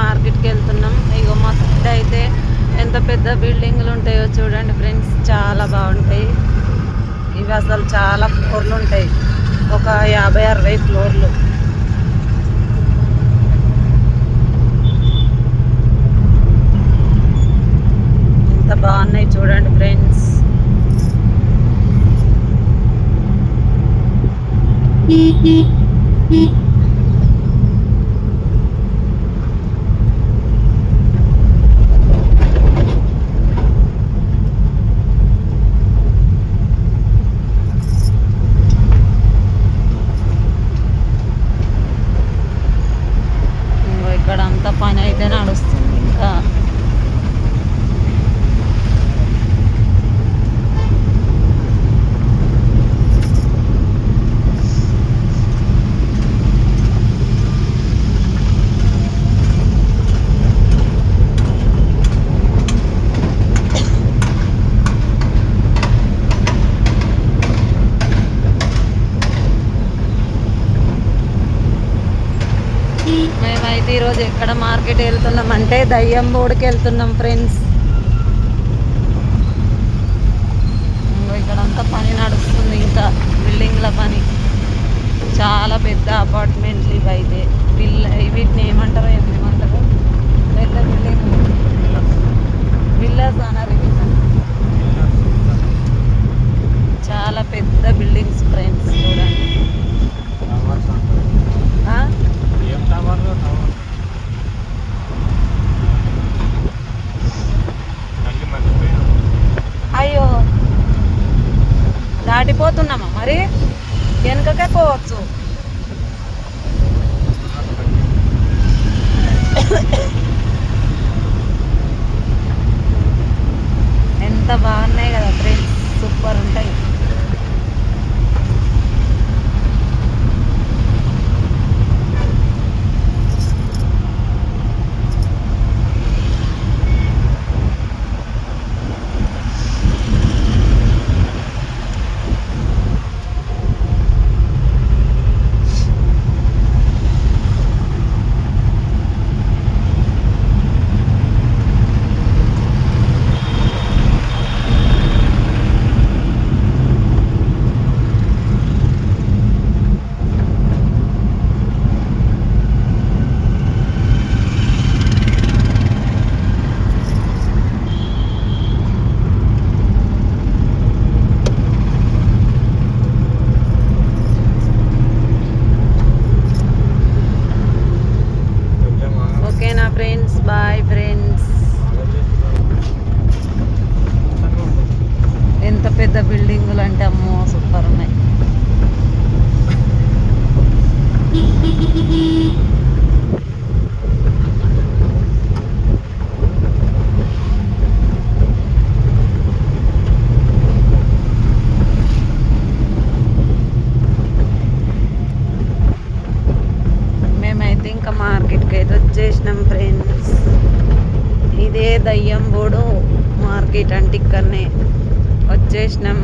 మార్కెట్కి వెళ్తున్నాం. ఇగో మొత్తం అయితే ఎంత పెద్ద బిల్డింగ్లు ఉంటాయో చూడండి ఫ్రెండ్స్ చాలా బాగుంటాయి. ఇవి అసలు చాలా ఫ్లోర్లు ఉంటాయి. ఒక యాభై అరవై ఫ్లోర్లు. ఎంత బాగున్నాయి చూడండి ఫ్రెండ్స్. Mm-hmm. mm-hmm. പനൈതനാണ് మేమైతే ఈరోజు ఎక్కడ మార్కెట్ వెళ్తున్నాం అంటే దయ్యం బోర్డుకి వెళ్తున్నాం ఫ్రెండ్స్ ఇక్కడ అంతా పని నడుస్తుంది ఇంకా బిల్డింగ్ల పని చాలా పెద్ద అపార్ట్మెంట్లు ఇవి అయితే బిల్ వీటిని ఏమంటారో ఏమేమంటారు పెద్ద బిల్డింగ్ విల్లాస్ అన్నారు ఇవి. చాలా పెద్ద బిల్డింగ్స్ ఫ్రెండ్స్ చూడండి ఆ? అయ్యో దాటిపోతున్నామా? మరి వెనుకకే పోవచ్చు. ఎంత బాగున్నాయి కదా ఫ్రెండ్స్ సూపర్ ఉంటాయి ఓకేనా ఫ్రెండ్స్ బాయ్ ఫ్రెండ్స్ ఎంత పెద్ద బిల్డింగులు అంటే అమ్మో సూపర్ ఉన్నాయి. అయితే ఇంకా మార్కెట్కి అయితే వచ్చేసినాం ఫ్రెండ్స్ ఇదే దయ్యం బోడు మార్కెట్ అంటే ఇక్కడనే వచ్చేసినాం.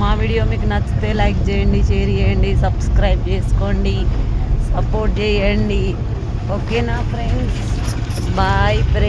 మా వీడియో మీకు నచ్చితే లైక్ చేయండి షేర్ చేయండి సబ్స్క్రైబ్ చేసుకోండి సపోర్ట్ చేయండి. ఓకేనా ఫ్రెండ్స్ బాయ్ ఫ్రెండ్స్